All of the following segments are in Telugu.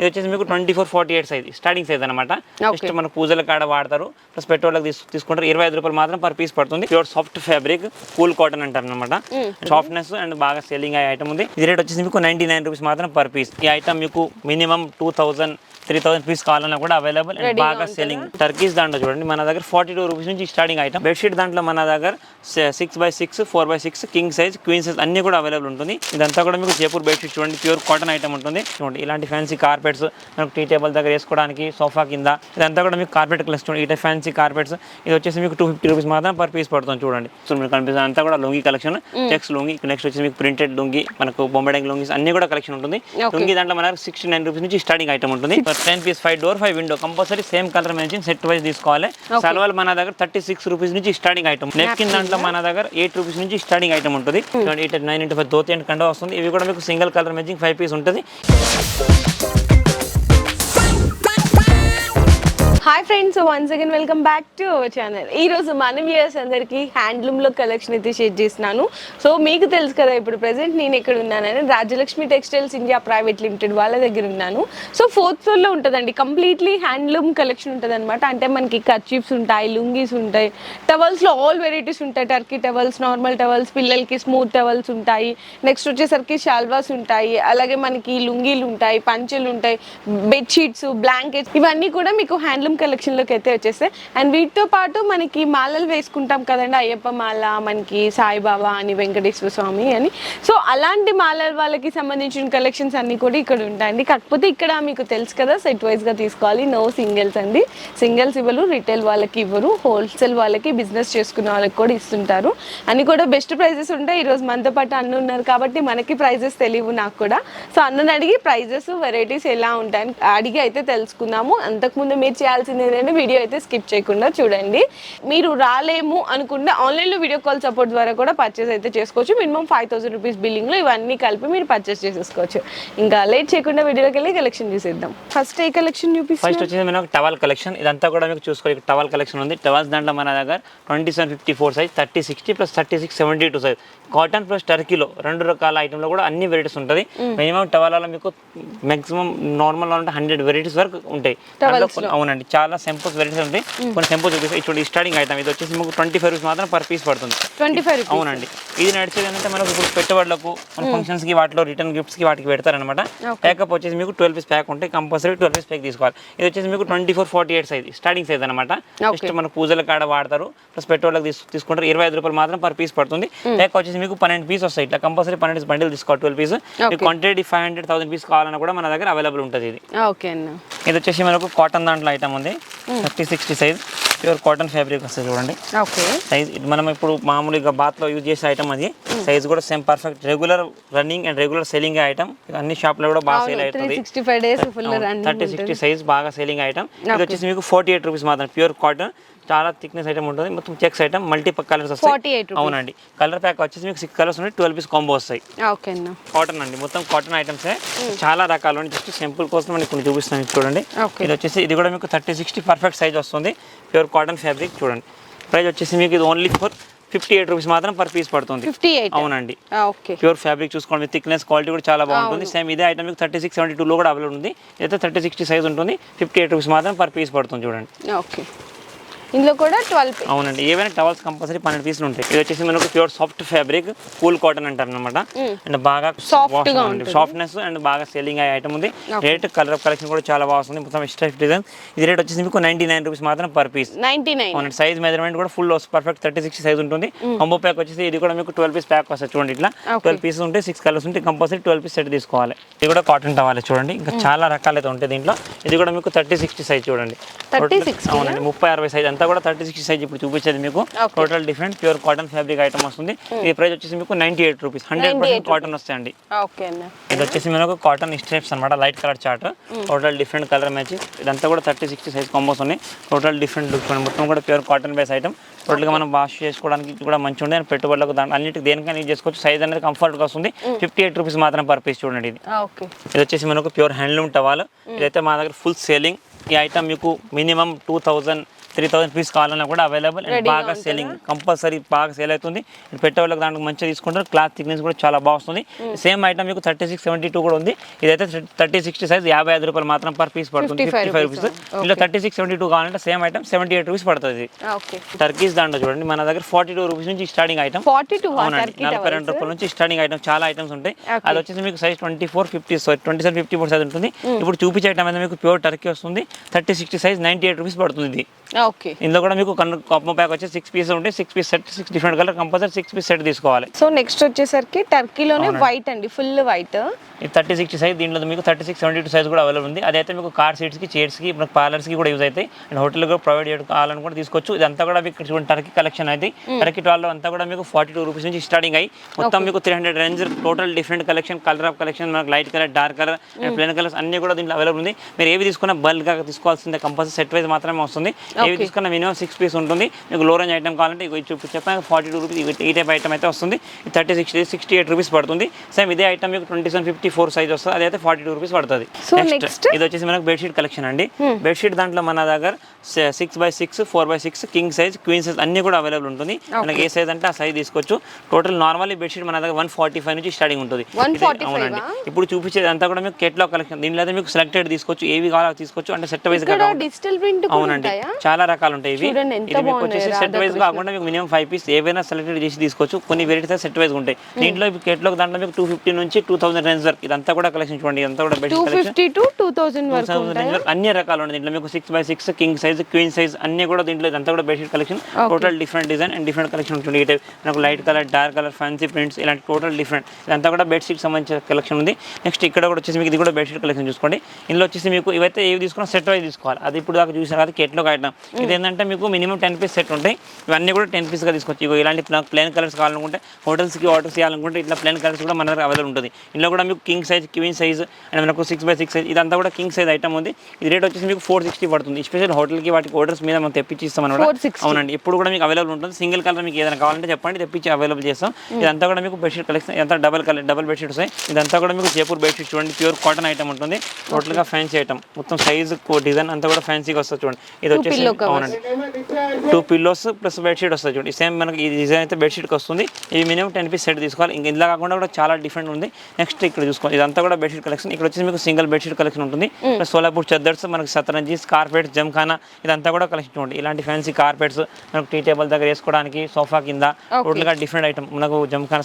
ఇది వచ్చేసి మీకు twenty four forty eight size starting size అనమాట జస్ట్ మన పూజల కాడ వాడతారు. ప్లస్ పెట్రోల్ తీసుకుంటారు. ఇరవై ఐదు రూపాయలు మాత్రం పర్ పీస్ పడుతుంది. Pure soft fabric cool cotton అంటారు అనమాట సాఫ్ట్నెస్ అండ్ బాగా సెల్లింగ్ అయ్యే ఐటమ్ ఉంది. ఇది రేట్ వచ్చేసి మీకు నైన్టీ నైన్ రూపీస్ మాత్రం పర్ పీస్ ఈ ఐటమ్ మీకు minimum two thousand three thousand piece కావాలన్నా కూడా అవైలబుల్ అండ్ బాగా సెల్లింగ్ టర్కీస్ దాంట్లో చూడండి. మన దగ్గర ఫార్టీ టూ రూపీస్ నుంచి స్టార్టింగ్ ఐటమ్ బెడ్షీట్ దాంట్లో మన దగ్గర six by six four by six king size queen size అన్ని కూడా అవైలబుల్ ఉంటుంది. ఇదంతా కూడా మీకు జైపూర్ బెడ్షీట్ చూడండి. ప్యూర్ కాటన్ ఐటమ్ ఉంటుంది. చూడండి. ఇలాంటి ఫ్యాన్సీ కార్పెట్స్ మనకు టీ టేబుల్ దగ్గర వేసుకోవడానికి సోఫా కింద ఇదంతా కూడా మీకు కార్పెట్ క్లస్ చూడండి. ఇటే ఫ్యాన్సీ కార్పెట్స్ ఇది వచ్చేసి మీకు టూ ఫిఫ్టీ రూపీస్ మాత్రం పర్ పీస్ పడుతుంది చూడండి. సో మీకు కనిపిస్తుంది అంతా కూడా lungi collection checks lungi next వచ్చేసి మీకు ప్రింటెడ్ లుంగి మనకు బొంబడింగ్ లుంగీస్ అన్ని కూడా కలెక్షన్ ఉంటుంది. లుంగి దాంట్లో మన సిక్స్టీ నైన్ రూపీస్ నుంచి స్టార్టింగ్ ఐటమ్ ఉంటుంది. Ten piece five door five window compulsory same colour matching set wise తీసుకోవాలి. సల్వాల్ మన దగ్గర థర్టీ సిక్స్ రూపీస్ నుంచి స్టార్టింగ్ ఐటమ్ నెక్ కింద దాంట్లో మన దగ్గర ఎయిట్ రూపీస్ నుంచి స్టార్టింగ్ ఐటమ్ ఉంటుంది. Eight nine into five dhoti and కండ వస్తుంది. ఇవి కూడా మీకు single colour matching five piece ఉంటుంది. Hi friends once again welcome back to our channel ఈరోజు మనం మన వ్యూయర్స్ అందరికి కలెక్షన్ అయితే షేర్ చేస్తున్నాను. సో మీకు తెలుసు కదా ఇప్పుడు ప్రెసెంట్ నేను ఎక్కడ ఉన్నానని Rajalakshmi textiles India private limited వాళ్ళ దగ్గర ఉన్నాను. సో ఫోర్త్ ఫ్లోర్లో ఉంటుందండి. కంప్లీట్లీ హ్యాండ్లూమ్ కలెక్షన్ ఉంటుంది అనమాట అంటే మనకి కర్చీఫ్స్ ఉంటాయి లుంగీస్ ఉంటాయి టవల్స్లో ఆల్ వెరైటీస్ ఉంటాయి. టర్కీ టవల్స్ నార్మల్ టవల్స్ పిల్లలకి స్మూత్ టవల్స్ ఉంటాయి. నెక్స్ట్ వచ్చేసరికి షాల్వాస్ ఉంటాయి. అలాగే మనకి లుంగీలు ఉంటాయి పంచెలు ఉంటాయి బెడ్షీట్స్ బ్లాంకెట్స్ ఇవన్నీ కూడా మీకు హ్యాండ్లూమ్ కలెక్షన్లోకి అయితే వచ్చేస్తాయి అండ్ వీటితో పాటు మనకి మాలలు వేసుకుంటాం కదండి అయ్యప్ప మాల మనకి సాయిబాబా అని వెంకటేశ్వర స్వామి అని. సో అలాంటి మాలల వాళ్ళకి సంబంధించిన కలెక్షన్స్ అన్నీ కూడా ఇక్కడ ఉంటాయండి. కాకపోతే ఇక్కడ మీకు తెలుసు కదా సెట్ వైజ్గా తీసుకోవాలి. నో సింగిల్స్ అండి. సింగిల్స్ ఇవ్వరు రిటైల్ వాళ్ళకి ఇవ్వరు. హోల్సేల్ వాళ్ళకి బిజినెస్ చేసుకునే వాళ్ళకి కూడా ఇస్తుంటారు. అన్ని కూడా బెస్ట్ ప్రైజెస్ ఉంటాయి. ఈరోజు మనతో పాటు అన్న ఉన్నారు కాబట్టి మనకి ప్రైజెస్ తెలియవు నాకు కూడా. సో అన్నని అడిగి ప్రైజెస్ వెరైటీస్ ఎలా ఉంటాయని అడిగి అయితే తెలుసుకుందాము. అంతకుముందు మీరు చేయాల్సింది ఏంటంటే వీడియో అయితే స్కిప్ చేయకుండా చూడండి. మీరు రాలేము అనుకుంటే ఆన్లైన్లో వీడియో కాల్ సపోర్ట్ ద్వారా కూడా పర్చేస్ అయితే చేసుకోవచ్చు. మినిమం ఫైవ్ థౌసండ్ రూపీస్ బిల్లింగ్లో ఇవన్నీ కలిపి మీరు పర్చేస్ చేసేసుకోవచ్చు. ఇంకా లేట్ చేయకుండా వీడియోకి వెళ్ళి కలెక్షన్ చూసేద్దాం. ఫస్ట్ ఏ కలెక్షన్ ఫస్ట్ చూపిస్తాను వచ్చేసి మనకు టవల్ కలెక్షన్ ఇదంతా కూడా మీకు చూసుకోవాలి. టవల్ కలెక్షన్ ఉంది. టవల్స్ దాంట్లో మన దగ్గర twenty seven fifty four size thirty sixty plus thirty six seventy two size cotton plus టర్కీలో రెండు రకాల ఐటెంలో కూడా అన్ని వెరైటీస్ ఉంటుంది. మినిమం టవల్లో మీకు మాక్సిమం నార్మల్ అంటే హండ్రెడ్ వెరైటీస్ వరకు ఉంటాయి. అవునండి. చాలా సింపుల్స్ వెరైటీస్ ఉంటాయి. కొన్ని సింపుల్స్ చూపిస్తాయి ఇప్పుడు స్టార్టింగ్ ఐటమ్ ఇది వచ్చేసి మీకు ట్వంటీ ఫైవ్ రూపీస్ మాత్రం పర్ పీస్ పడుతుంది. ట్వంటీ ఫైవ్ అవునండి. ఇది నడిచేది అంటే మనకు ఇప్పుడు పెట్టుబడులకు ఫంక్షన్స్కి వాటిలో రిటర్న్ గిఫ్ట్స్కి వాటికి పెడతారనమాట ప్యాకప్ వచ్చేసి మీకు ట్వెల్వ్ పీస్ ప్యాక్ ఉంటాయి. కంపల్సరీ ట్వెల్వ్ పీస్ ప్యాక్ తీసుకోవాలి. ఇది వచ్చేసి మీకు twenty four forty eight size starting size అనమాట జస్ట్ మన పూజల కాడ వాడతారు. ప్లస్ పెట్రోల్ తీసుకుంటారు. ఇరవై ఐదు రూపాయలు మాత్రం పర్ పీస్ పడుతుంది. ప్యాక్ వచ్చేసి మీకు పన్నెండు పీస్ వస్తాయి. ఇట్లా కంపల్సరీ పన్నెండు బండిల్ తీసుకోవాలి. Twelve piece quantity five hundred thousand piece కావాలన్నా కూడా మన దగ్గర అవైలబుల్ ఉంటుంది ఇది. ఇది వచ్చేసి మనకు కాటన్ దాంట్లో ఐటమ్ ఉంది. Thirty sixty size. Pure cotton fabric వస్తుంది చూడండి. సైజ్ ఇది మనం ఇప్పుడు మామూలుగా బాత్లో యూజ్ చేసే ఐటమ్ అది. సైజ్ కూడా same perfect. Regular running and regular selling item. అన్ని షాప్లో కూడా బాగా సేల్ అవుతుంది. థర్టీ సిక్స్టీ సైజ్ బాగా సేలింగ్ ఐటమ్ ఇది వచ్చేసి మీకు ఫార్టీ ఎయిట్ రూపీస్ మాత్రం ప్యూర్ కాటన్. చాలా థిక్నెస్ ఐటమ్ ఉంటుంది. మొత్తం చెక్స్ ఐటమ్ మల్టీ కలర్స్ వస్తాయి. అవునండి. కలర్ ప్యాక్ వచ్చేసి మీకు సిక్స్ కలర్స్ ఉన్నాయి ట్వెల్వ్ పీస్ కాంబో వస్తాయి. కాటన్ అండి. మొత్తం కాటన్ ఐటమ్స్ చాలా రకాలు జస్ట్ సింపుల్ కోసం నేను కొన్ని చూపిస్తాను చూడండి. ఇది వచ్చేసి ఇది కూడా మీకు థర్టీ సిక్స్టీ పర్ఫెక్ట్ సైజ్ వస్తుంది. ప్యూర్ కాటన్ ఫ్యాబ్రిక్ చూడండి. ప్రైస్ వచ్చేసి మీకు ఇది only for fifty eight rupees మాత్రం పర్ పీస్ పడుతుంది. అవునండి. ఓకే ప్యూర్ ఫ్యాబ్రిక్ చూసుకోండి. థిక్నెస్ క్వాలిటీ కూడా చాలా బాగుంటుంది. సేమ్ ఇదే ఐటమ్ మీకు థర్టీ సిక్స్ సెవెంటీ టూలో కూడా అవైలబుల్ ఉంది. ఇదైతే థర్టీ సిక్స్టీ సైజ్ ఉంటుంది. ఫిఫ్టీ ఎయిట్ రూపీస్ మాత్రం పర్ పీస్ పడుతుంది చూడండి. ఓకే ఇందులో కూడా ట్వెల్వ్ అవునండి. ఏవైనా టవల్స్ కంపల్సరీ పన్నెండు పీసులు ఉంటాయి. ఇది వచ్చేసి మనకు pure soft fabric cool cotton అంటారు అనమాట అండ్ బాగా ఉంటుంది. సాఫ్ట్నెస్ అండ్ బాగా సెల్లింగ్ అయ్యే ఐటమ్ ఉంది. రేట్ కలర్ కలెక్షన్ కూడా చాలా బాగా వస్తుంది. మొత్తం ఎక్స్ట్రా డిజైన్ ఇది రేట్ వచ్చేసి మీకు నైన్టీ నైన్ రూపీస్ మాత్రం per piece ninety nine size measurement కూడా full perfect thirty six size ఉంటుంది. కంబో ప్యాక్ వచ్చేసి ఇది కూడా మీకు ట్వెల్వ్ పీస్ ప్యాక్ వస్తుంది చూడండి ఇట్లా. ట్వెల్వ్ పీసెస్ ఉంటాయి సిక్స్ కలర్స్ ఉంటాయి. కంపల్సరీ ట్వెల్వ్ పీస్ సెట్ తీసుకోవాలి. ఇది కూడా కాటన్ టవాలి చూడండి. ఇంకా చాలా రకాలు అయితే ఉంటాయి దీంట్లో. ఇది కూడా మీకు థర్టీ సిక్స్టీ సైజ్ చూడండి. 30, 60 అవునండి. ముప్పై అరవై సైజ్ అంతా కూడా థర్టీ సిక్స్టీ సైజ్ ఇప్పుడు చూపించేది మీకు. Total different pure cotton fabric item వస్తుంది. ఈ ప్రైస్ వచ్చేసి మీకు ninety eight rupees hundred percent cotton వస్తాయండి. ఇది వచ్చేసి మనకు కాటన్ స్ట్రైప్స్ అనమాట light colour chart total different colour matching ఇదంతా కూడా థర్టీ సిక్స్టీ సైజ్ కాంబోస్ ఉన్నాయి. టోటల్ డిఫరెంట్ లుక్ మొత్తం కూడా ప్యూర్ కాటన్ బేస్ ఐటమ్ టోటల్గా మనం వాష్ చేసుకోవడానికి కూడా మంచిగా ఉంది అండ్ పెట్టుబడులకు దాని అన్నిటికి దేనికైనా యూజ్ చేసుకోవచ్చు. సైజ్ అనేది కంఫర్ట్గా వస్తుంది. ఫిఫ్టీ ఎయిట్ రూపీస్ మాత్రం పర్ పీస్ చూడండి ఇది. ఇది వచ్చేసి మనకు ప్యూర్ హ్యాండ్లూమ్ టవాల్ ఇదైతే మా దగ్గర ఫుల్ సేలింగ్ ఈ ఐటమ్ మీకు minimum two thousand three thousand piece కావాలన్నా కూడా అవైలబుల్ అండ్ బాగా సెల్లింగ్ కంపల్సరీ బాగా సేల్ అవుతుంది. పెట్టే వాళ్ళకి దాంట్లో మంచిగా తీసుకుంటారు. క్లాత్ థిక్నెస్ కూడా చాలా బాగా వస్తుంది. సేమ్ ఐటమ్ మీకు థర్టీ సిక్స్ సెవెంటీ టూ కూడా ఉంది. ఇదైతే థర్టీ సిక్స్టీ సైజ్ యాభై ఐదు రూపాయలు మాత్రం పర్ పీస్ పడుతుంది. 55 ఫిఫ్టీ ఫైవ్ రూపీస్ ఇంట్లో థర్టీ సిక్స్ సెవెంటీ టూ కావాలంటే same item seventy eight rupees పడుతుంది టర్కీస్ దాంట్లో చూడండి. మన దగ్గర ఫార్టీ టూ రూపీస్ నుంచి స్టార్టింగ్ ఐటమ్ ఫార్టీ టూ అవునండి. నలభై రెండు రూపాయల నుంచి స్టార్టింగ్ ఐటమ్ చాలా ఐటమ్స్ ఉంటాయి. అది వచ్చేసి మీకు size twenty four fifty twenty seven fifty four size ఉంటుంది ఇప్పుడు చూపించే ఐటమ్ అనేది మీకు ప్యూర్ టర్కీ వస్తుంది. Thirty sixty size ninety eight rupees పడుతుంది ఓకే. ఇందులో కూడా మీకు కప్పు ప్యాక్ వచ్చి సిక్స్ పీస్ ఉంటాయి. Six piece set six different colour compulsory six piece set తీసుకోవాలి. సో నెక్స్ట్ వచ్చేసరికి టర్కీలోనే వైట్ అండి. ఫుల్ వైట్ ఇది థర్టీ సిక్స్టీ సైజ్ దీంట్లో మీకు thirty six seventy two size కూడా అవైలబుల్ ఉంది. అదైతే మీకు కార్ సీట్స్కి చైర్స్కి మనకు పార్లర్స్కి కూడా యూజ్ అవుతాయి. అండ్ హోటల్ కూడా ప్రొవైడ్ చేయడం కావాలని కూడా తీసుకోవచ్చు. ఇదంతా కూడా మీకు చూడండి టర్కీ కలెక్షన్ అయితే. టర్కీ టాల్లో అంతా కూడా మీకు ఫార్టీ టూ రూపీస్ నుంచి స్టార్టింగ్ అయ్యి మొత్తం మీకు three hundred range total different collection colour of collection మనకు light colour dark colour and plain colours అన్ని కూడా దీంట్లో అవైలబుల్ ఉంది. మీరు ఏవి తీసుకున్నా బల్క్గా తీసుకోవాల్సిందే. కంపల్సరీ సెట్ వైజ్ మాత్రమే వస్తుంది. ఏవి తీసుకున్నా మినిమం సిక్స్ పీస్ ఉంటుంది. మీకు లో రేంజ్ ఐటమ్ కావాలంటే చూపి చెప్పాను ఫార్టీ టూ రూపీస్ ఈ టైప్ ఐటమ్ అయితే వస్తుంది. Thirty sixty sixty eight rupees పడుతుంది. సేమ్ ఇదే ఐటమ్ మీకు twenty seven fifty four size వస్తుంది అదైతే ఫార్టీ టూ రూపీస్ పడుతుంది నెక్స్ట్? ఇది వచ్చేసి మనకు బెడ్షీట్ కలెక్షన్ అండి. బెడ్షీట్ దాంట్లో మన దగ్గర six by six four by six king size queen size అన్ని కూడా అవైలబుల్ ఉంటుంది. మనకి ఏ సైజ్ అంటే ఆ సైజ్ తీసుకోవచ్చు. టోటల్ నార్మల్లీ బెడ్షీట్ మన దగ్గర వన్ ఫార్టీ ఫైవ్ నుంచి స్టార్టింగ్ ఉంటుంది. ఇది 145 అవునండి. ఇప్పుడు చూపించేది అంతా కూడా మీకు కేటలాగ్ కలెక్షన్ దీనిలో అయితే మీకు సెలెక్టెడ్ తీసుకోవచ్చు. ఏవి కావాలో తీసుకోవచ్చు. అంటే సెట్ వైజ్ డిజిటల్ ప్రింట్ అవునండి. ఉంటాయా? చాలా రకాలు ఉంటాయి ఇవి ఇది మీకు వచ్చేసి సెట్ వైజ్ కాకుండా మీకు మినిమం ఫైవ్ పీస్ ఏవైనా సెలెక్టెడ్ చేసి తీసుకోవచ్చు. కొన్ని వెరైటీస్ సెట్ వైజ్ ఉంటాయి. దీంట్లో కేటలాగ్ దాంట్లో మీకు టూ ఫిఫ్టీ నుంచి టూ థౌసండ్ రేంజ్ వరకు ఇదంతా కూడా కలెక్షన్ చూడండి ఇదంతా కూడా two bedsheet collection fifty to two thousand వరకు అన్ని రకాలు ఉన్నాయి. దీంట్లో మీకు six by six king size queen size అన్ని కూడా దీంట్లో ఇదంతా కూడా bedsheet collection total different design and different collection ఉంటుంది టైప్ మనకు light colour dark colour fancy prints ఇలాంటి టోటల్ డిఫరెంట్ ఇదంతా కూడా బెడ్షీట్ సంబంధించిన కలెక్షన్ ఉంది. నెక్స్ట్ ఇక్కడ కూడా వచ్చేసి మీకు ఇది కూడా బెడ్షీట్ కలెక్షన్ చూసుకోండి. ఇందులో వచ్చేసి మీకు ఇవైతే ఏవి తీసుకున్నా సెట్ వైజ్ తీసుకోవాలి. అది ఇప్పుడు దాకా చూసారు కదా కేట్లో ఐటమ్ ఇది ఏంటంటే మీకు మినిమం టెన్ పీస్ సెట్ ఉంటాయి. ఇవన్నీ కూడా టెన్ పీస్గా తీసుకోవచ్చు ఇగో ఇలాంటి ప్లేన్ కలర్స్ కావాలనుకుంటే హోటల్స్కి ఆర్డర్స్ చేయాలనుకుంటే ఇట్లా ప్లేన్ కలర్స్ కూడా మన దగ్గర అవైలబుల్ ఉంటుంది. ఇందులో కూడా మీకు king size queen size and మనకు సిక్స్ బై సిక్స్ సైజ్ ఇదంతా కూడా కింగ్ సైజ్ ఐటమ్ ఉంది. ఇది రేట్ వచ్చేసి మీకు ఫోర్ సిక్స్టీ పడుతుంది. స్పెషల్ హోటల్కి వాటికి ఆర్డర్స్ మీద మనం తెప్పించి ఇస్తాం అనమాట 460. అవునండి. ఇప్పుడు కూడా మీకు అవైలబుల్ ఉంటుంది. సింగిల్ కలర్ మీకు ఏదైనా కావాలంటే చెప్పండి. తెప్పించి అవైలబుల్ చేస్తాం. ఇదంతా కూడా మీకు బెడ్షీట్ కలెక్షన్ ఇదంతా డబల్ కలర్ డబల్ బెడ్షీట్ వస్తాయి. ఇదంతా కూడా మీకు జైపూర్ బెడ్షీట్ చూడండి. ప్యూర్ కాటన్ ఐటమ్ ఉంటుంది. టోటల్గా ఫ్యాన్సీ ఐటమ్ మొత్తం సైజ్ డిజైన్ అంతా కూడా ఫ్యాన్సీగా వస్తుంది చూడండి. ఇది వచ్చేసి అవునండి. టూ పిల్లోస్ ప్లస్ బెడ్షీట్ వస్తుంది చూడండి. సేమ్ మనకి ఈ డిజైన్ అయితే బెడ్షీట్కి వస్తుంది. ఇది మినిమం టెన్ పీస్ సెట్ తీసుకోవాలి. ఇంకా ఇలా కాకుండా కూడా చాలా డిఫరెంట్ ఉంది. నెక్స్ట్ ఇక్కడ చూసుకోండి ఇదంతా కూడా బెడ్షీట్ కలెక్షన్ ఇక్కడ వచ్చేసి మీకు సింగిల్ బెడ్షీట్ కలెక్షన్ ఉంటుంది. ప్లస్ సోలాపూర్ చద్దర్స్ మనకి సతరంజీస్ కార్పెట్స్ జమ్ఖానా ఇదంతా కూడా కలెక్షన్ చూడండి ఇలాంటి ఫ్యాన్సీ కార్పెట్స్ మనకు టీ టేబుల్ దగ్గర వేసుకోవడానికి సోఫా కింద టోటల్గా డిఫరెంట్ ఐటమ్ మనకు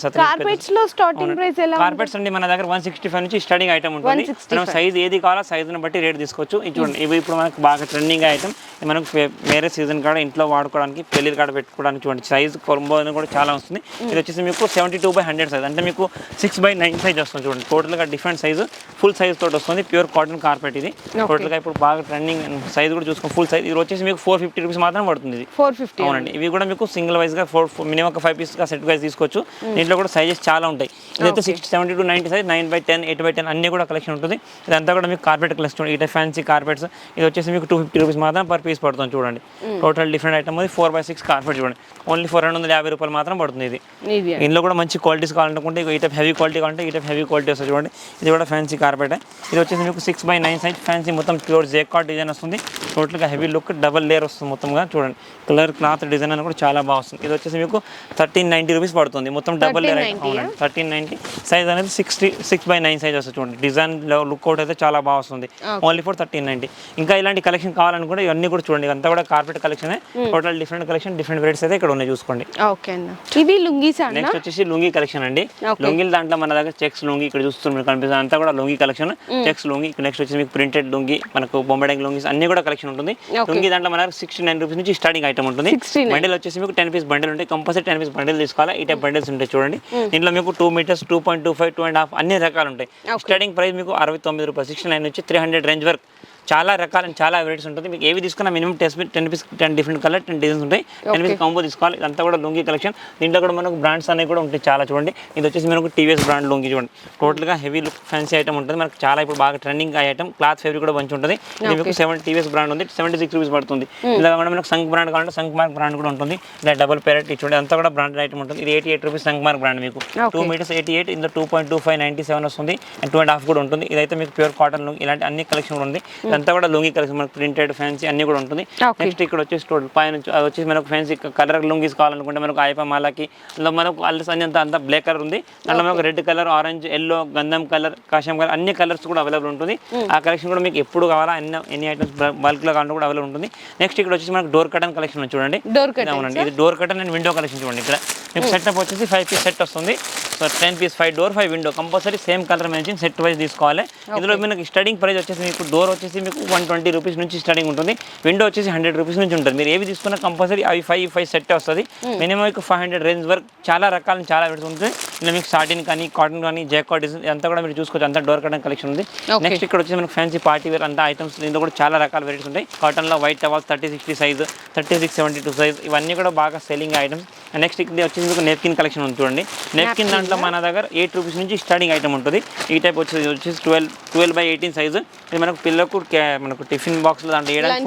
సతరంజీ కార్పెట్స్లో స్టార్టింగ్ ప్రైస్ ఎలా కార్పెట్స్ అండి మన దగ్గర వన్ సిక్స్టీ ఫైవ్ నుంచి స్టార్టింగ్ ఐటమ్ ఉంటుంది. 165. మనం సైజ్ ఏది కావాలో సైజుని బట్టి రేట్ తీసుకోవచ్చు. ఇది చూడండి. ఇవి ఇప్పుడు మనకు బాగా ట్రెండింగ్ ఐటమ్ మనకు వేరే సీజన్ కాడ ఇంట్లో వాడుకోవడానికి పెళ్ళి కాడ పెట్టుకోవడానికి చూడండి సైజ్ కొరంబో అని కూడా చాలా వస్తుంది. ఇది వచ్చేసి మీకు seventy two by hundred size అంటే మీకు సిక్స్ బై నైన్ సైజ్ వస్తుంది చూడండి. టోటల్గా డిఫరెంట్ సైజ్ ఫుల్ సైజ్ తోటి వస్తుంది ప్యూర్ కాటన్ కార్పెట్ ఇది. టోటల్గా ఇప్పుడు బాగా ట్రెండింగ్ సైజ్ కూడా చూసుకోండి ఫుల్ సైజ్. ఇది వచ్చేసి మీకు ఫోర్ ఫిఫ్టీ రూపీస్ మాత్రం పడుతుంది ఇది. ఫోర్ ఫిఫ్టీ అవునండి. ఇవి కూడా మీకు సింగిల్ వైజ్గా ఫోర్ మినిమం ఒక ఫైవ్ పీస్గా సెట్ వైజ్ తీసుకోవచ్చు. దీంట్లో కూడా సైజెస్ చాలా ఉంటాయి. ఇదైతే six seventy to ninety size nine by ten eight by ten అన్ని కూడా కలెక్షన్ ఉంటుంది. ఇదంతా కూడా మీకు కార్పెట్ కలెక్షన్ ఇట ఫ్యాన్సీ కార్పెట్స్ ఇది వచ్చేసి మీకు టూ ఫిఫ్టీ రూపీస్ మాత్రం పర్ పీస్ పడుతుంది. చూడండి. టోటల్ డిఫరెంట్ ఐటమ్ ఉంది ఫోర్ బై సిక్స్ కార్పెట్ చూడండి. ఓన్లీ ఫోర్ రెండు వందల యాభై రూపాయలు మాత్రం పడుతుంది ఇది. ఇది ఇందులో కూడా మంచి క్వాలిటీస్ కావాలనుకుంటే ఈ టైప్ హెవీ క్వాలిటీ కావాలంటే ఈ టైప్ హెవీ క్వాలిటీ వస్తుంది చూడండి. ఇది కూడా ఫ్యాన్సీ కార్పెట్ ఇది వచ్చేసి మీకు six by nine size fancy మొత్తం ప్యూర్ జేకాట్ డిజైన్ వస్తుంది. టోటల్గా హెవీ లుక్ డబల్ లేయర్ వస్తుంది మొత్తంగా చూడండి. కలర్ క్లాత్ డిజైన్ అని కూడా చాలా బాగా వస్తుంది. ఇది వచ్చేసి మీకు థర్టీన్ నైంటీ రూపీస్ పడుతుంది. మొత్తం డబల్ లేయర్ 1390 అవునండి. థర్టీన్ నైంటీ సైజ్ అనేది sixty six by nine size వస్తుంది చూడండి. డిజైన్ లుక్ అవుట్ అయితే చాలా బాగా వస్తుంది. ఓన్లీ ఫర్ థర్టీన్ నైంటీ ఇంకా ఇలాంటి కలెక్షన్ కావాలనుకుంటే ఇవన్నీ కూడా చూడండి. ఇదంతా కూడా carpet collection. Total different collection different varieties అయితే ఇక్కడ ఉన్నాయి చూసుకోండి. ఓకే అన్న. ఇవి లుంగీస్ నెక్స్ట్ వచ్చేసి లుంగి కలెక్షన్ అండి. లుంగిల దాంట్లో మన దగ్గర చెక్స్ లుంగి ఇక్కడ చూస్తున్నారు మీకు కనిపిస్తుంది. అంతా కూడా lungi collection checks lungi next వచ్చేసి మీకు ప్రింటెడ్ లుంగి మనకు బొమ్మడింగ్ లుంగిస్ అన్ని కూడా కలెక్షన్ ఉంటుంది. లుంగి దాంట్లో మన సిక్స్టీ నైన్ రూపీస్ నుంచి స్టార్టింగ్ ఐటమ్ ఉంటుంది. 69. బండిల్ వచ్చేసి మీకు టెన్ పీస్ బండిల్ ఉంటాయి. కంపల్సరీ టెన్ పీస్ బండిల్ తీసుకోవాలి. ఈ టైప్ బండిల్స్ ఉంటాయి చూడండి. దీంట్లో మీకు two metres two point two five two and half అన్ని రకాలు ఉంటాయి. స్టార్టింగ్ ప్రైస్ మీకు అరవై తొమ్మిది రూపాయలు సిక్స్టీ నైన్ నుంచి త్రీ హండ్రెడ్ రేంజ్ వరకు. చాలా రకాల చాలా వెరైటీస్ ఉంటుంది. మీకు ఏవి తీసుకున్నా minimum test ten piece ten different colour ten designs ఉంటాయి. టెన్ పీస్ కాంబో తీసుకోవాలి. ఇదంతా కూడా లుంగి కలెక్షన్ దీంట్లో కూడా మనకు బ్రాండ్స్ అనేవి కూడా ఉంటాయి చాలా చూడండి. ఇది వచ్చేసి మనకు టీవీఎస్ బ్రాండ్ లుంగి చూడండి. టోటల్గా హెవీ లుక్ ఫ్యాన్సీ ఐటమ్ ఉంటుంది. మనకు చాలా ఇప్పుడు బాగా ట్రెండింగ్ ఐటమ్ క్లాత్ ఫేబ్రిక్ కూడా మంచి ఉంటుంది. ఇది మీకు సెవెన్ టీవీఎస్ బ్రాండ్ ఉంది. సెవెంటీ సిక్స్ రూపీస్ పడుతుంది ఇలా కూడా మనకు సంక్ బ్రాండ్ కావాలంటే సంక్ మార్క్ బ్రాండ్ కూడా ఉంటుంది. ఇలా డబల్ పేరెట్ చూడండి. అంతా కూడా బ్రాండెడ్ ఐటమ్ ఉంటుంది. ఇది ఎయిటీ ఎయిట్ రూపీస్ సంక్ మార్క్ బ్రాండ్ మీకు. టూ మీటర్స్ ఎయిటీ ఎయిట్ ఇందులో two point two five ninety seven వస్తుంది అండ్ టూ అండ్ హాఫ్ కూడా ఉంటుంది. ఇదైతే మీకు ప్యూర్ కాటన్ ఇలాంటి అన్ని కలెక్షన్ కూడా ఉంది. ఇదంతా కూడా లుంగి కలెక్షన్ మనకు ప్రింటెడ్ ఫ్యాన్సీ అన్ని కూడా ఉంటుంది. నెక్స్ట్ ఇక్కడ వచ్చేసి టోటల్ పైన వచ్చేసి మనకు ఫ్యాన్సీ కలర్ లుంగీస్ కావాలనుకుంటే మనకు ఆయప మాలకి అందులో మనకు అల్లు అన్ని అంతా అంతా బ్లాక్ కలర్ ఉంది. దాంట్లో మనకు రెడ్ కలర్ ఆరెంజ్ ఎల్లో గంధం కలర్ కాషాయం కలర్ అన్ని కలర్స్ కూడా అవైలబుల్ ఉంటుంది. ఆ కలెక్షన్ కూడా మీకు ఎప్పుడు కావాలా అన్ని ఎన్ని ఐటమ్స్ బల్క్లో కావాలంటే కూడా అవైలబుల్ ఉంటుంది. నెక్స్ట్ ఇక్కడ వచ్చేసి మనకు డోర్ కటన్ కలెక్షన్ చూడండి. డోర్ కట్ అవునండి ఇది door curtain and window collection చూడండి ఇక్కడ. మీకు సెటప్ వచ్చేసి ఫైవ్ పీస్ సెట్ వస్తుంది. So ten piece five door five window compulsory same colour matching set wise తీసుకోవాలి. ఇందులో మీకు స్టడింగ్ ప్రైస్ వచ్చేసి మీకు డోర్ వచ్చేసి మీకు వన్ ట్వంటీ రూపీస్ నుంచి స్టార్టింగ్ ఉంటుంది. విండో వచ్చేసి హండ్రెడ్ రూపీస్ నుంచి ఉంటుంది. మీరు ఏవి తీసుకున్నా కంపల్సరీ అవి ఫైవ్ ఫైవ్ సెట్ వస్తుంది. మినిమం మీకు ఫైవ్ హండ్రెడ్ రేంజ్ వరకు చాలా రకాల చాలా వెరైటీస్ ఉంటుంది. ఇందులో మీకు సాటిన్ కానీ కాటన్ కానీ జాకాట్ అంతా కూడా మీరు చూసుకోవచ్చు. అంతా డోర్ కటన్ కలెక్షన్ ఉంది. నెక్స్ట్ ఇక్కడ వచ్చేసి మనకి ఫ్యాన్సీ పార్టీ వేర్ అంతా ఐటమ్స్ దీంట్లో కూడా చాలా రకాల వెరైటీస్ ఉంటాయి. కాటన్లో white towels thirty sixty size thirty six seventy two size ఇవన్నీ కూడా బాగా సెల్లింగ్ ఐటమ్స్ నెక్స్ట్ ఇది వచ్చేసి మీకు నెప్కిన్ కలెక్షన్ ఉంది చూడండి. నెప్కిన్ దాంట్లో మన దగ్గర ఎయిట్ రూపీస్ నుంచి స్టార్టింగ్ ఐటమ్ ఉంటుంది. ఈ టైప్ వచ్చేసి వచ్చేసి twelve twelve by eighteen size ఇది మనకు పిల్లలకు కే- మనకు టిఫిన్ బాక్స్ దాంట్లో వేయడానికి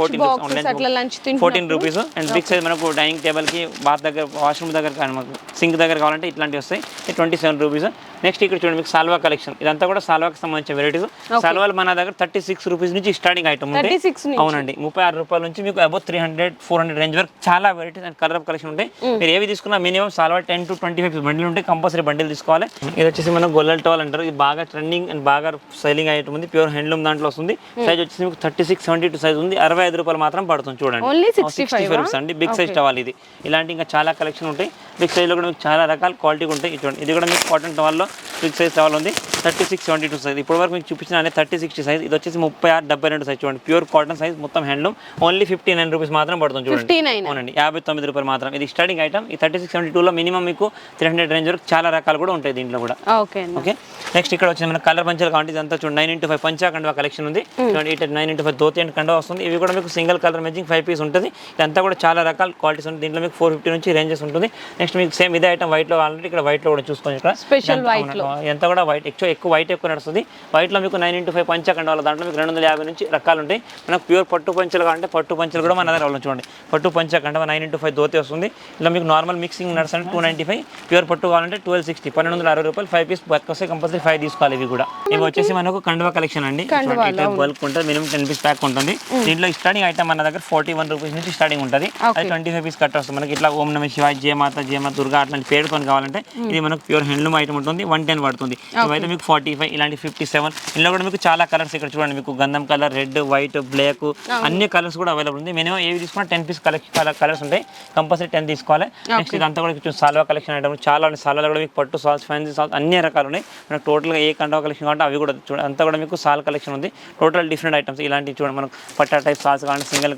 fourteen rupees and big size మనకు డైనింగ్ టేబుల్కి బాత్ దగ్గర వాష్రూమ్ దగ్గర కానీ మనకు సింక్ దగ్గర కావాలంటే ఇట్లాంటివి వస్తాయి. ట్వంటీ సెవెన్ రూపీస్ నెక్స్ట్ ఇక్కడ చూడండి మీకు సాల్వా కలెక్షన్ ఇదంతా కూడా సాల్వాకి సంబంధించిన వెరైటీస్ సాల్వాలు మన దగ్గర థర్టీ సిక్స్ రూపీస్ నుంచి స్టార్టింగ్ ఐటమ్ ఉంటాయి 36 నుంచి. అవునండి. ముప్పై ఆరు రూపాయల నుంచి మీకు about three hundred four hundred range వరకు చాలా వెరైటీస్ అండ్ కలర్ కలెక్షన్ ఉంటాయి. మీరు ఏవి తీసుకున్నా minimum Salwa ten to twenty five bundle ఉంటాయి. కంపల్సరీ బండిల్ తీసుకోవాలి. ఇది వచ్చేసి మనం గొల్లల్ టవల్ అంటారు. ఇది బాగా ట్రెండింగ్ అండ్ బాగా సెల్లింగ్ ఐటమ్ ఉంది. ప్యూర్ హ్యాండ్లూమ్ దాంట్లో వస్తుంది. సైజ్ వచ్చేసి మీకు thirty six seventy two size ఉంది. అరవై ఐదు రూపాయలు మాత్రం పడుతుంది చూడండి. Only 65 సిక్స్టీ ఫైవ్ రూపీస్ అండి. బిగ్ సైజ్ టవాల్ ఇది. ఇలాంటి ఇంకా చాలా కలెక్షన్ ఉంటాయి. బిగ్ సైజ్లో కూడా మీకు చాలా రకాల క్వాలిటీ ఉంటాయి. చూడండి ఇది కూడా మీకు కాటన్ టవాల్లో బిగ్ సైజ్ టవాల్ ఉంది. Thirty six seventy two size ఇప్పటి వరకు మీకు చూపించిన అనే థర్టీ సిక్స్టీ సైజ్ ఇది వచ్చేసి ముప్పై ఆరు డెబ్బై రెండు సైజ్ చూడండి. ప్యూర్ కాటన్ సైజ్ మొత్తం handloom only fifty nine rupees మాత్రం పడుతుంది చూడండి. 59. అవునండి. యాభై తొమ్మిది రూపాయలు మాత్రం. ఇది స్టార్టింగ్ ఐటమ్ ఈ థర్టీ సిక్స్ సెవెంటీ టూలో మినిమం మీకు త్రీ హండ్రెడ్ రేంజ్ వరకు చాలా రకాలు కూడా ఉంటాయి దీంట్లో కూడా. ఓకే ఓకే నెక్స్ట్ ఇక్కడ వచ్చిన మన కలర్ పంచాలు కావాలి ఇదంతా చూడండి. నైన్ ఇంటూ ఫైవ్ పంచా కండువా కలెక్షన్ ఉంది చూడండి ఇటు nine into five dhoti and కండువా వస్తుంది. ఇవి కూడా మీకు single colour matching five piece ఉంటుంది. ఇదంతా కూడా చాలా రకాల క్వాలిటీస్ ఉంటుంది దీంట్లో మీకు ఫోర్ ఫిఫ్టీ నుంచి రేంజెస్ ఉంటుంది. నెక్స్ట్ మీకు సేమ్ ఇదే ఐటమ్ వైట్లో కావాలంటే ఇక్కడ వైట్లో కూడా చూసుకోండి ఇక్కడ. Special ఇదంతా white లో. అవును, ఎంత కూడా వైట్ ఎక్కువ ఎక్కువ వైట్ ఎక్కువ నడుస్తుంది. వైట్లో మీకు నైన్ ఇంటూ ఫైవ్ పంచా కండువాల దాంట్లో మీకు రెండు వందల యాభై నుంచి రకాలు ఉంటాయి. మనకు ప్యూర్ పట్టు పంచలు కావాలంటే పట్టు పంచలు కూడా మన దగ్గర. చూడండి. పట్టు పంచ కండువా నైన్ ఇంటూ ఫైవ్ ధోతి వస్తుంది. ఇలా మీకు నార్మల్ మిక్సింగ్ నడుస్తుంది. టూ నైంటీ ఫైవ్ ప్యూర్ పట్టు కావాలంటే ట్వెల్వ్ సిక్స్టీ పన్నెండు వందల అరవై రూపాయలు. ఫైవ్ పీస్ బర్క్ వస్తే కంపల్సరీ ఫైవ్ తీసుకోవాలి ఇవి కూడా. ఇవి వచ్చేసి మనకు కండువా కలెక్షన్ అండి. బల్క్ ఉంటుంది మినిమం టెన్ పీస్ ప్యాక్ ఉంటుంది. దీంట్లో స్టార్టింగ్ ఐటమ్ మన దగ్గర ఫార్టీ వన్ రూపీస్ నుంచి స్టార్టింగ్ ఉంటుంది. అది ట్వంటీ ఫైవ్ పీస్ కట్ వస్తుంది. మనకి ఇట్లా ఓం నమ శివాయ జయమాత జయమాత దుర్గా అట్లాంటి పేరుతో కావాలంటే ఇది మనకు ప్యూర్ హ్యాండ్లూమ్ ఐటమ్ ఉంటుంది వన్ టెన్ పడుతుంది. ఇవైతే మీకు ఫార్టీ ఫైవ్ ఇలాంటి ఫిఫ్టీ సెవెన్ ఇందులో కూడా మీకు చాలా కలర్స్ ఇక్కడ చూడండి మీకు గంధం కలర్ రెడ్ వైట్ బ్లాక్ అన్ని కలర్స్ కూడా అవైలబుల్ ఉంది. మినిమం ఏవి తీసుకున్నా టెన్ పీస్ కలెక్షన్ కలర్స్ ఉంటాయి. కంపల్సరీ టెన్ తీసుకోవాలి. నెక్స్ట్ ఇదంతా కూడా కొంచెం సాల్వా కలెక్షన్ ఐటమ్ చాలా ఉన్నాయి. సాల్వాలో కూడా మీకు పట్టు సాల్స్ ఫ్యాన్సీ సాల్స్ అన్ని రకాలు ఉన్నాయి. మనకు టోటల్గా ఏ కండవ కలెక్షన్ కావాలంటే అవి కూడా చూడండి. అంతా కూడా మీకు సాల్ కలెక్షన్ ఉంది. టోటల్ డిఫరెంట్ ఐటమ్స్ ఇలాంటివి చూడండి. మనకు పట్టా టైప్ సాల్స్ కావాలంటే సింగిల్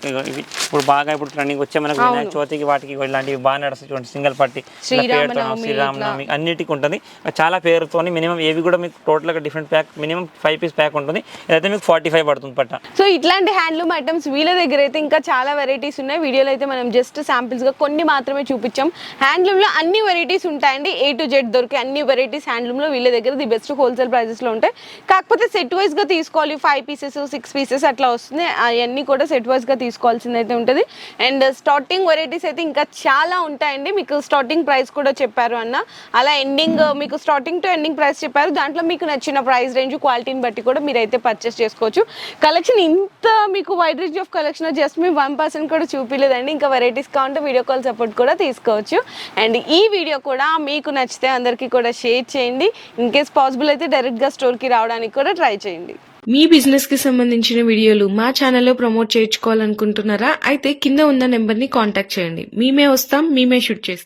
ఇప్పుడు బాగా ఇప్పుడు ట్రెండింగ్ వచ్చే మనకు చవితికి వాటికి ఇలాంటివి బాగా నడుస్తాయి చూడండి. సింగిల్ పట్టి పేరుతో శ్రీరామనవమి అన్నిటికీ ఉంటుంది. చాలా పేరుతో మినిమం ఏవి కూడా మీకు టోటల్గా different pack minimum five piece pack ఉంటుంది. ఇదైతే మీకు ఫార్టీ ఫైవ్ పడుతుంది పట్ట. సో ఇట్లాంటి హ్యాండ్లూమ్ ఐటమ్స్ వీళ్ళ దగ్గర అయితే ఇంకా చాలా వెరైటీస్ ఉన్నాయి. వీడియోలో అయితే మనం జస్ట్ శాంపిల్స్గా కొన్ని మాత్రమే చూపించాం. హ్యాండ్లూమ్లో అన్ని వెరైటీస్ ఉంటాయండి. ఏ టు జెడ్ దొరికే అన్ని వెరైటీస్ హ్యాండ్లూమ్లో వీళ్ళ దగ్గర ది బెస్ట్ హోల్సేల్ ప్రైజెస్లో ఉంటాయి. కాకపోతే సెట్ వైజ్గా తీసుకోవాలి. ఫైవ్ పీసెస్ సిక్స్ పీసెస్ అట్లా వస్తుంది. అవన్నీ కూడా సెట్ వైజ్గా తీసుకోవాల్సింది అయితే ఉంటుంది. అండ్ స్టార్టింగ్ వెరైటీస్ అయితే ఇంకా చాలా ఉంటాయండి. మీకు స్టార్టింగ్ ప్రైస్ కూడా చెప్పారు అన్న. అలా ఎండింగ్ మీకు స్టార్టింగ్ టు ఎండింగ్ ప్రైస్ చెప్పారు. దాంట్లో మీకు నచ్చిన ప్రైస్ రేంజ్ క్వాలిటీని బట్టి కూడా మీరైతే పర్చేస్ చేసుకోవచ్చు. కలెక్షన్ ఇంత మీకు wide range of collection just మేము వన్ పర్సెంట్ కూడా చూపించలేదండి ఇంకా వెరైటీస్ కావాలంటే వీడియో కాల్ సపోర్ట్ కూడా తీసుకోవచ్చు. అండ్ ఈ వీడియో కూడా మీకు నచ్చితే అందరికీ కూడా షేర్ చేయండి. ఇన్ కేస్ పాసిబుల్ అయితే డైరెక్ట్గా స్టోర్కి రావడానికి కూడా ట్రై చేయండి. మీ బిజినెస్కి సంబంధించిన వీడియోలు మా ఛానల్లో ప్రమోట్ చేయించుకోవాలనుకుంటున్నారా? అయితే కింద ఉన్న నెంబర్ని కాంటాక్ట్ చేయండి. మేమే వస్తాం మేమే షూట్ చేస్తాం.